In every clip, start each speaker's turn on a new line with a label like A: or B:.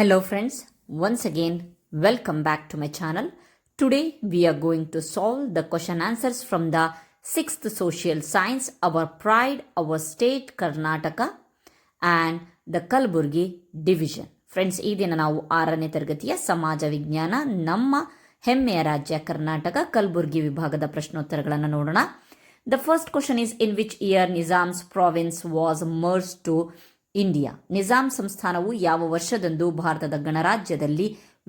A: Hello friends, once again welcome back to my channel. Today we are going to solve the question answers from the 6th social science our pride our state Karnataka and the Kalburgi division. Friends ಈ ದಿನ ನಾವು ಆರನೇ ತರಗತಿಯ ಸಮಾಜ ವಿಜ್ಞಾನ ನಮ್ಮ ಹೆಮ್ಮೆಯ ರಾಜ್ಯ ಕರ್ನಾಟಕ ಕಲಬುರ್ಗಿ ವಿಭಾಗದ ಪ್ರಶ್ನೋತ್ತರಗಳನ್ನು ನೋಡೋಣ the first question is in which year Nizam's province was merged to India. Nizam ಸಂಸ್ಥಾನವು ಯಾವ ವರ್ಷದಂದು ಭಾರತದ ಗಣರಾಜ್ಯದಲ್ಲಿ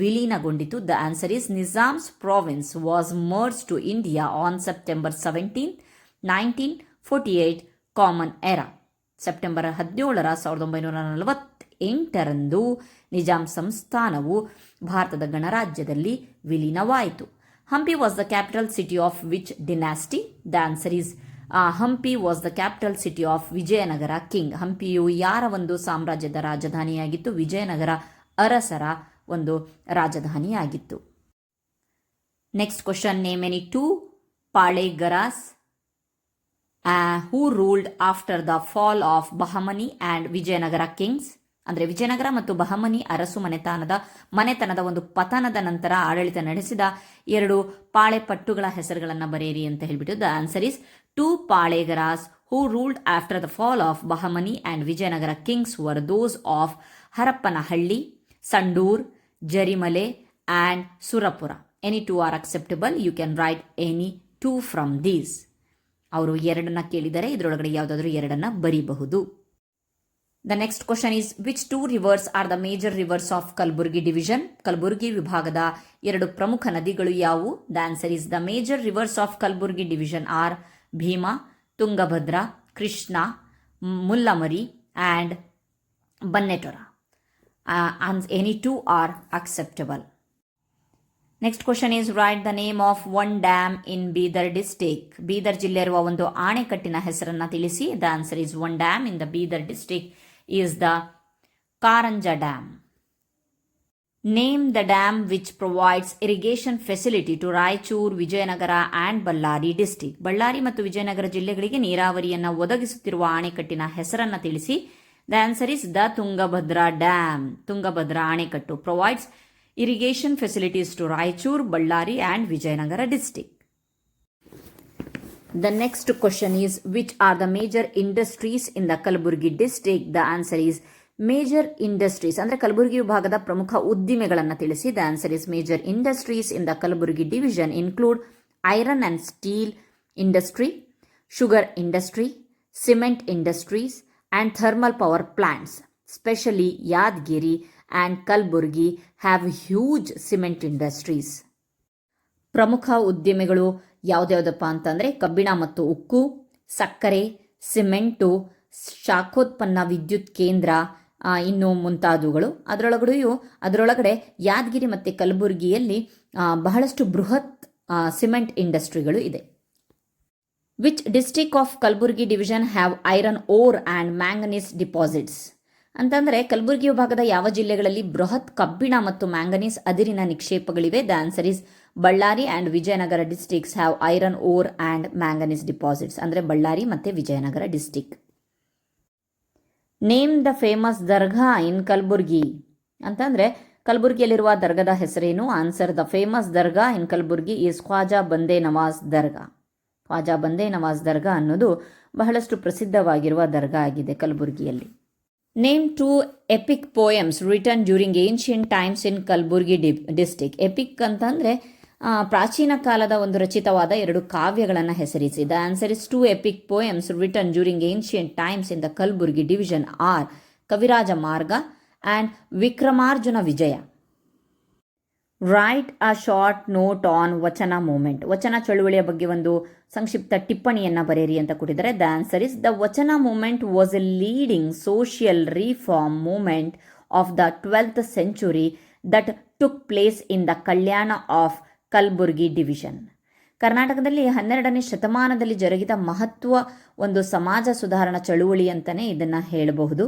A: ವಿಲೀನಗೊಂಡಿತು? The answer is Nizam's province was merged to India on September seventeen nineteen forty eight common era September ಹದಿನೇಳರ ಸಾವಿರದ ಒಂಬೈನೂರ ನಲವತ್ತೆಂಟರಂದು ನಿಜಾಮ್ ಸಂಸ್ಥಾನವು ಭಾರತದ ಗಣರಾಜ್ಯದಲ್ಲಿ ವಿಲೀನವಾಯಿತು. Hampi was the capital city of which dynasty the answer is Hampi was the capital city of Vijayanagara king ಹಂಪಿಯು ಯಾರ ಒಂದು ಸಾಮ್ರಾಜ್ಯದ ರಾಜಧಾನಿಯಾಗಿತ್ತು? ವಿಜಯನಗರ ಅರಸರ ಒಂದು ರಾಜಧಾನಿಯಾಗಿತ್ತು. Next question name any two Palegars who ruled after the fall of Bahmani and Vijayanagara kings ಅಂದರೆ ವಿಜಯನಗರ ಮತ್ತು ಬಹಮನಿ ಅರಸು ಮನೆತನದ ಮನೆತನದ ಒಂದು ಪತನದ ನಂತರ ಆಡಳಿತ ನಡೆಸಿದ ಎರಡು ಪಾಳೆಪಟ್ಟುಗಳ ಹೆಸರುಗಳನ್ನು ಬರೆಯಿರಿ ಅಂತ ಹೇಳಿಬಿಟ್ಟು the answer is two Palegars who ruled after the fall of Bahmani and Vijayanagara kings were those of Harapanahalli Sandur, Jarimale and Surapura. Any two are acceptable, you can write any two from these. ಅವರು ಎರಡನ್ನ ಕೇಳಿದರೆ ಇದರೊಳಗಡೆ ಯಾವುದಾದ್ರೂ ಎರಡನ್ನ ಬರೀಬಹುದು. The next question is which two rivers are the major rivers of Kalaburagi division Kalaburagi ವಿಭಾಗದ ಎರಡು ಪ್ರಮುಖ ನದಿಗಳು ಯಾವುವು? The answer is the major rivers of Kalaburagi division are Bhima Tungabhadra Krishna Mullamari and Bennethora any two are acceptable next question is write the name of one dam in Bidar district Bidar ಜಿಲ್ಲೆ ಇರುವ ಒಂದು ಆಣೆಕಟ್ಟಿನ ಹೆಸರನ್ನು ತಿಳಿಸಿ. The answer is one dam in the Bidar district is the Karanja dam name the dam which provides irrigation facility to Raichur, Vijayanagara and Ballari district Ballari ಮತ್ತು ವಿಜಯನಗರ ಜಿಲ್ಲೆಗಳಿಗೆ ನೀರಾವರಿಯನ್ನು ಒದಗಿಸುತ್ತಿರುವ ಆಣೆಕಟ್ಟಿನ ಹೆಸರನ್ನು ತಿಳಿಸಿ. The answer is the Tungabhadra dam Tungabhadra ಆಣೆಕಟ್ಟು provides irrigation facilities to Raichur Ballari and Vijayanagara district. The next question is, which are the major industries in the Kalburgi district? The answer is major industries ಅಂದರೆ ಕಲಬುರಗಿ ವಿಭಾಗದ ಪ್ರಮುಖ ಉದ್ದಿಮೆಗಳನ್ನು ತಿಳಿಸಿ. The answer is major industries in the Kalaburagi division include iron and steel industry sugar industry cement industries and thermal power plants specially Yadagiri and Kalaburagi have huge cement industries ಪ್ರಮುಖ ಉದ್ಯಮಿಗಳು ಯಾವುದ್ಯಾವುದಪ್ಪ ಅಂತಂದರೆ ಕಬ್ಬಿಣ ಮತ್ತು ಉಕ್ಕು, ಸಕ್ಕರೆ, ಸಿಮೆಂಟು, ಶಾಖೋತ್ಪನ್ನ ವಿದ್ಯುತ್ ಕೇಂದ್ರ ಇನ್ನು ಮುಂತಾದವುಗಳು. ಅದರೊಳಗಡೆಯೂ ಅದರೊಳಗಡೆ ಯಾದಗಿರಿ ಮತ್ತು ಕಲಬುರಗಿಯಲ್ಲಿ ಬಹಳಷ್ಟು ಬೃಹತ್ ಸಿಮೆಂಟ್ ಇಂಡಸ್ಟ್ರಿಗಳು ಇದೆ. Which district of Kalaburagi division have iron ore and manganese deposits ಅಂತಂದರೆ ಕಲಬುರಗಿ ವಿಭಾಗದ ಯಾವ ಜಿಲ್ಲೆಗಳಲ್ಲಿ ಬೃಹತ್ ಕಬ್ಬಿಣ ಮತ್ತು ಮ್ಯಾಂಗನೀಸ್ ಅದಿರಿನ ನಿಕ್ಷೇಪಗಳಿವೆ? The answer is Ballari and Vijayanagara districts have iron ore and manganese deposits ಅಂದರೆ ಬಳ್ಳಾರಿ ಮತ್ತು Vijayanagara district name the famous dargah in Kalaburagi ಅಂತಂದರೆ ಕಲಬುರ್ಗಿಯಲ್ಲಿರುವ ದರ್ಗಾದ ಹೆಸರೇನು? Answer the famous dargah in Kalaburagi is Khwaja Bande Nawaz dargah Khwaja Bande Nawaz ದರ್ಗಾ ಅನ್ನೋದು ಬಹಳಷ್ಟು ಪ್ರಸಿದ್ಧವಾಗಿರುವ ದರ್ಗಾ ಆಗಿದೆ ಕಲಬುರ್ಗಿಯಲ್ಲಿ. Name two epic poems written during ancient times in Kalaburagi D district epic ಅಂತಂದರೆ ಪ್ರಾಚೀನ ಕಾಲದ ಒಂದು ರಚಿತವಾದ ಎರಡು ಕಾವ್ಯಗಳನ್ನು ಹೆಸರಿಸಿ the answer is two epic poems written during ancient times in the Kalaburagi division are Kaviraja Marga and Vikramarjuna Vijaya write a short note on Vachana movement ವಚನ ಚಳುವಳಿಯ ಬಗ್ಗೆ ಒಂದು ಸಂಕ್ಷಿಪ್ತ ಟಿಪ್ಪಣಿಯನ್ನು ಬರೆಯಿರಿ ಅಂತ ಕೊಟ್ಟಿದ್ದಾರೆ. The answer is the Vachana movement was a leading social reform movement of the twelfth century that took place in the Kalyana of Kalaburagi division ಕರ್ನಾಟಕದಲ್ಲಿ ಹನ್ನೆರಡನೇ ಶತಮಾನದಲ್ಲಿ ಜರುಗಿದ ಮಹತ್ವ ಒಂದು ಸಮಾಜ ಸುಧಾರಣಾ ಚಳುವಳಿ ಅಂತಲೇ ಇದನ್ನು ಹೇಳಬಹುದು.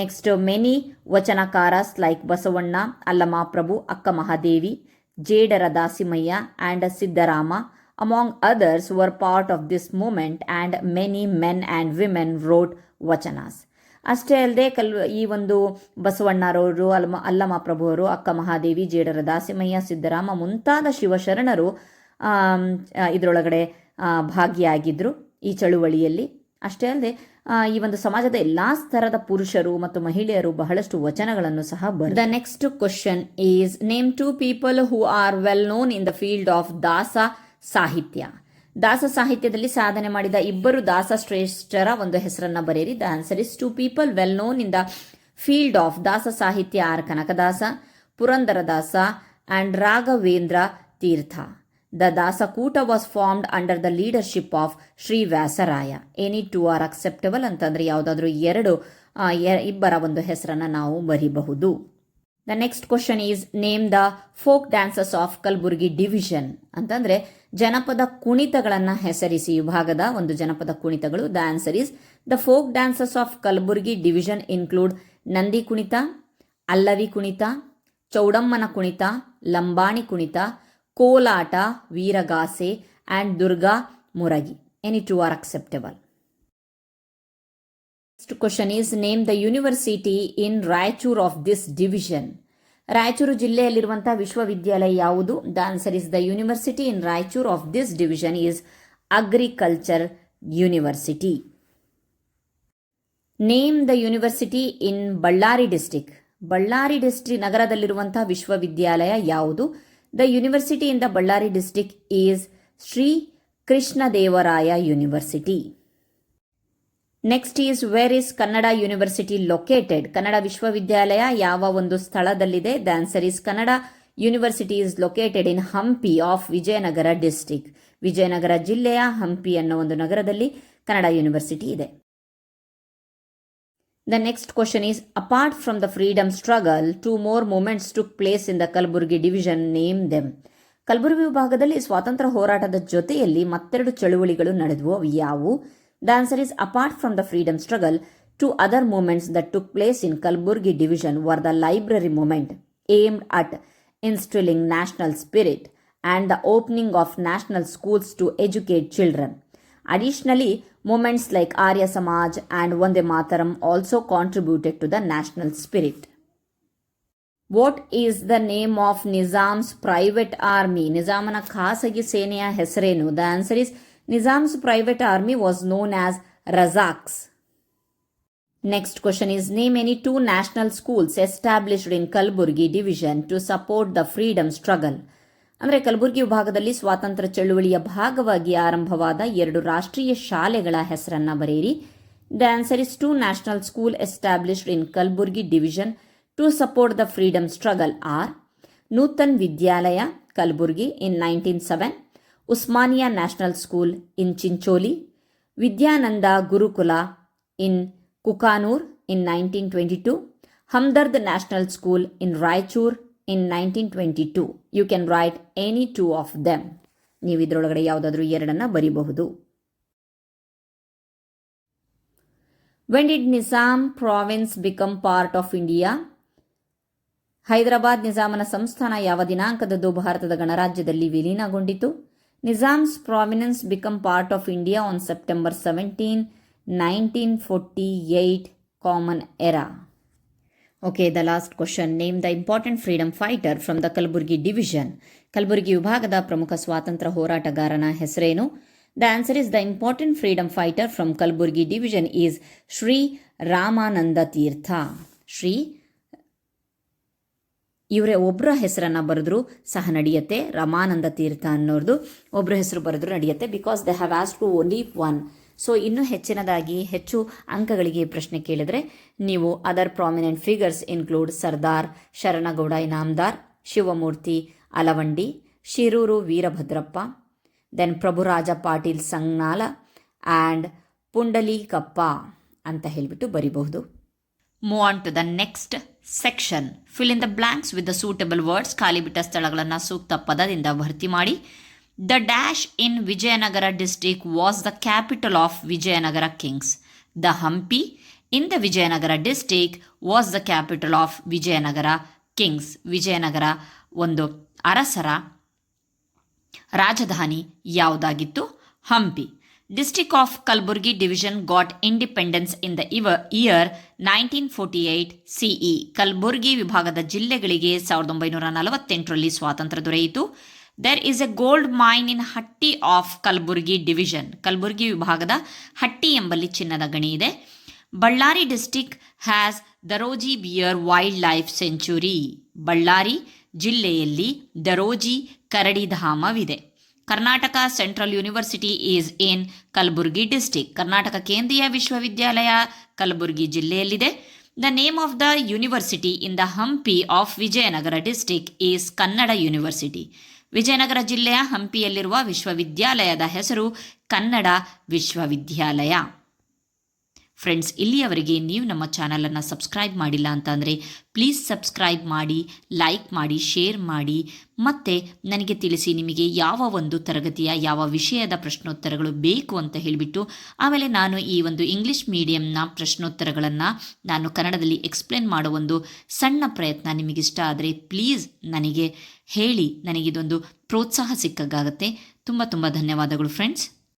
A: Next many Vachanakaras like Basavanna, Allamaprabhu, Akka Mahadevi, Jedara Dasimayya and Siddarama among others were part of this movement and many men and women wrote Vachanas. ಅಷ್ಟೇ ಅಲ್ಲದೆ ಕಲ್, ಈ ಒಂದು ಬಸವಣ್ಣರವರು ಅಲ್ಮ ಅಲ್ಲಮ ಪ್ರಭುವರು ಅಕ್ಕ ಮಹಾದೇವಿ, ಜೇಡರ ದಾಸಿಮಯ್ಯ, ಸಿದ್ದರಾಮ ಮುಂತಾದ ಶಿವಶರಣರು ಇದರೊಳಗಡೆ ಭಾಗಿಯಾಗಿದ್ದರು ಈ ಚಳುವಳಿಯಲ್ಲಿ. ಅಷ್ಟೇ ಅಲ್ಲದೆ ಈ ಒಂದು ಸಮಾಜದ ಎಲ್ಲಾ ಸ್ತರದ ಪುರುಷರು ಮತ್ತು ಮಹಿಳೆಯರು ಬಹಳಷ್ಟು ವಚನಗಳನ್ನು ಸಹ ಬರ್ the next question is name two people who are well known in the field of Dasa Sahitya ದಾಸ ಸಾಹಿತ್ಯದಲ್ಲಿ ಸಾಧನೆ ಮಾಡಿದ ಇಬ್ಬರು ದಾಸ ಶ್ರೇಷ್ಠರ ಒಂದು ಹೆಸರನ್ನ ಬರೆಯಿರಿ. The answer is two people well known in the field of Dasa Sahitya are Kanakadasa Purandaradasa and Raghavendra Tirtha the Dasakoota was formed under the leadership of Shri Vyasaraya any two are acceptable ಅಂತಂದ್ರೆ ಯಾವುದಾದ್ರೂ ಎರಡು ಇಬ್ಬರ ಒಂದು ಹೆಸರನ್ನು ನಾವು ಬರೀಬಹುದು. The next question is name the folk dances of Kalaburagi division ಅಂತಂದ್ರೆ ಜನಪದ ಕುಣಿತಗಳನ್ನು ಹೆಸರಿಸಿ, ವಿಭಾಗದ ಒಂದು ಜನಪದ ಕುಣಿತಗಳು. The answer is the folk dances of Kalaburagi division include Nandi Kunita Allavi Kunita ಚೌಡಮ್ಮನ Kunita Lambani Kunita Kolata, Veeragase and Durga Muragi. Any two are acceptable next question is name the university in Raichur of this division Raichur ಜಿಲ್ಲೆಯಲ್ಲಿರುವಂತಹ ವಿಶ್ವವಿದ್ಯಾಲಯ ಯಾವುದು? The answer is the university in Raichur of this division is agriculture university name the university in Ballari district Ballari district ನಗರದಲ್ಲಿರುವಂತಹ ವಿಶ್ವವಿದ್ಯಾಲಯ ಯಾವುದು? The university in the Ballari district is Shri Krishnadevaraya university next is where is Kannada university located Kannada ವಿಶ್ವವಿದ್ಯಾಲಯ ಯಾವ ಒಂದು ಸ್ಥಳದಲ್ಲಿದೆ? The answer is Kannada university is located in Hampi of Vijayanagara district Vijayanagara ಜಿಲ್ಲೆಯ ಹಂಪಿ ಅನ್ನೋ ಒಂದು ನಗರದಲ್ಲಿ Kannada university ಇದೆ. The next question is Apart from the freedom struggle, two more movements took place in the Kalburgi division. Name them. Kalaburagi ವಿಭಾಗದಲ್ಲಿ ಸ್ವಾತಂತ್ರ್ಯ ಹೋರಾಟದ ಜೊತೆಯಲ್ಲಿ ಮತ್ತೆರಡು ಚಳುವಳಿಗಳು ನಡೆದವು ಅವು ಯಾವುವು the answer is apart from the freedom struggle two other movements that took place in Kalaburagi division were the library movement aimed at instilling national spirit and the opening of national schools to educate children. Additionally, movements like Arya Samaj and Vande Mataram also contributed to the national spirit. What is the name of Nizam's private army ನಿಜಾಮನ ಖಾಸಗಿ ಸೇನೆಯ ಹೆಸರೇನು the answer is Nizam's private army was known as Razakars next question is name any two national schools established in Kalaburagi division to support the freedom struggle ಅಂದರೆ ಕಲಬುರಗಿ ವಿಭಾಗದಲ್ಲಿ ಸ್ವಾತಂತ್ರ್ಯ ಚಳುವಳಿಯ ಭಾಗವಾಗಿ ಆರಂಭವಾದ ಎರಡು ರಾಷ್ಟ್ರೀಯ ಶಾಲೆಗಳ ಹೆಸರನ್ನ ಬರೆಯಿರಿ. The is two national school established in Kalaburagi division to support the freedom struggle are Nutan Vidyalaya Kalaburagi in nineteen seven Osmania national school in Chincholi Vidyananda Gurukula in Kukanoor in nineteen twenty two Hamdard national school in Raichur in nineteen twenty two you can write any two of them ನೀವು ಇದರೊಳಗಡೆ ಯಾವುದಾದ್ರೂ ಎರಡನ್ನ ಬರೀಬಹುದು. When did Nizam province become part of India Hyderabad ನಿಜಾಮನ ಸಂಸ್ಥಾನ ಯಾವ ದಿನಾಂಕದದ್ದು ಭಾರತದ ಗಣರಾಜ್ಯದಲ್ಲಿ ವಿಲೀನಗೊಂಡಿತು? Nizam's province become part of India on September seventeen nineteen forty eight common era okay the last question name the important freedom fighter from the Kalaburagi division Kalaburagi ವಿಭಾಗದ ಪ್ರಮುಖ ಸ್ವಾತಂತ್ರ್ಯ ಹೋರಾಟಗಾರನ ಹೆಸರೇನು the answer is the important freedom fighter from Kalaburagi division is Shri Ramananda Tirtha Shri ಇವರೇ ಒಬ್ಬರ ಹೆಸರನ್ನು ಬರೆದ್ರು ಸಹ ನಡೆಯುತ್ತೆ. ರಮಾನಂದ ತೀರ್ಥ ಅನ್ನೋರ್ದು ಒಬ್ಬರ ಹೆಸರು ಬರೆದ್ರು ನಡೆಯುತ್ತೆ. Because they have as to only one so ಇನ್ನೂ ಹೆಚ್ಚಿನದಾಗಿ ಹೆಚ್ಚು ಅಂಕಗಳಿಗೆ ಪ್ರಶ್ನೆ ಕೇಳಿದ್ರೆ, ನೀವು other prominent figures include Sardar Sharanagouda Inamdar Shivamurthy Alavandi Shirur Veerabhadrappa then Prabhuraja Patil Sangnal and Pundalikappa ಅಂತ ಹೇಳಿಬಿಟ್ಟು ಬರಿಬಹುದು. Move on to the next section fill in the blanks with the suitable words ಖಾಲಿ ಬಿಟ್ಟ ಸ್ಥಳಗಳನ್ನು ಸೂಕ್ತ ಪದದಿಂದ ಭರ್ತಿ ಮಾಡಿ. The dash in Vijayanagara district was the capital of Vijayanagara kings the Hampi in the Vijayanagara district was the capital of Vijayanagara kings Vijayanagara ಒಂದು ಅರಸರ ರಾಜಧಾನಿ ಯಾವುದಾಗಿತ್ತು? Hampi District division got independence in the ಇವ year nineteen forty 1948 CE Kalaburagi ವಿಭಾಗದ ಜಿಲ್ಲೆಗಳಿಗೆ ಸಾವಿರದ ಒಂಬೈನೂರ ನಲವತ್ತೆಂಟರಲ್ಲಿ ಸ್ವಾತಂತ್ರ್ಯ ದೊರೆಯಿತು. There is a gold mine in Hatti of Kalaburagi division Kalaburagi ವಿಭಾಗದ ಹಟ್ಟಿ ಎಂಬಲ್ಲಿ ಚಿನ್ನದ ಗಣಿ ಇದೆ Ballari district has Daroji bear wildlife sanctuary Ballari ಜಿಲ್ಲೆಯಲ್ಲಿ Daroji ಕರಡಿಧಾಮವಿದೆ Karnataka central university is in Kalaburagi district Karnataka ಕೇಂದ್ರೀಯ ವಿಶ್ವವಿದ್ಯಾಲಯ Kalaburagi ಜಿಲ್ಲೆಯಲ್ಲಿದೆ the name of the university in the Hampi of Vijayanagara district is Kannada university Vijayanagara ಜಿಲ್ಲೆಯ ಹಂಪಿಯಲ್ಲಿರುವ ವಿಶ್ವವಿದ್ಯಾಲಯದ ಹೆಸರು ಕನ್ನಡ ವಿಶ್ವವಿದ್ಯಾಲಯ. Friends ಇಲ್ಲಿಯವರೆಗೆ ನೀವು ನಮ್ಮ ಚಾನಲನ್ನು ಸಬ್ಸ್ಕ್ರೈಬ್ ಮಾಡಿಲ್ಲ ಅಂತಂದರೆ ಪ್ಲೀಸ್ ಸಬ್ಸ್ಕ್ರೈಬ್ ಮಾಡಿ ಲೈಕ್ ಮಾಡಿ ಶೇರ್ ಮಾಡಿ, ಮತ್ತು ನನಗೆ ತಿಳಿಸಿ ನಿಮಗೆ ಯಾವ ಒಂದು ತರಗತಿಯ, ಯಾವ ವಿಷಯದ ಪ್ರಶ್ನೋತ್ತರಗಳು ಬೇಕು ಅಂತ ಹೇಳಿಬಿಟ್ಟು, ಆಮೇಲೆ ನಾನು ಈ ಒಂದು ಇಂಗ್ಲೀಷ್ ಮೀಡಿಯಂನ ಪ್ರಶ್ನೋತ್ತರಗಳನ್ನು ನಾನು ಕನ್ನಡದಲ್ಲಿ ಎಕ್ಸ್ಪ್ಲೇನ್ ಮಾಡೋ ಒಂದು ಸಣ್ಣ ಪ್ರಯತ್ನ ನಿಮಗಿಷ್ಟ ಆದರೆ ಪ್ಲೀಸ್ ನನಗೆ ಹೇಳಿ ನನಗಿದೊಂದು ಪ್ರೋತ್ಸಾಹ ಸಿಕ್ಕಾಗುತ್ತೆ. ತುಂಬ ತುಂಬ ಧನ್ಯವಾದಗಳು ಫ್ರೆಂಡ್ಸ್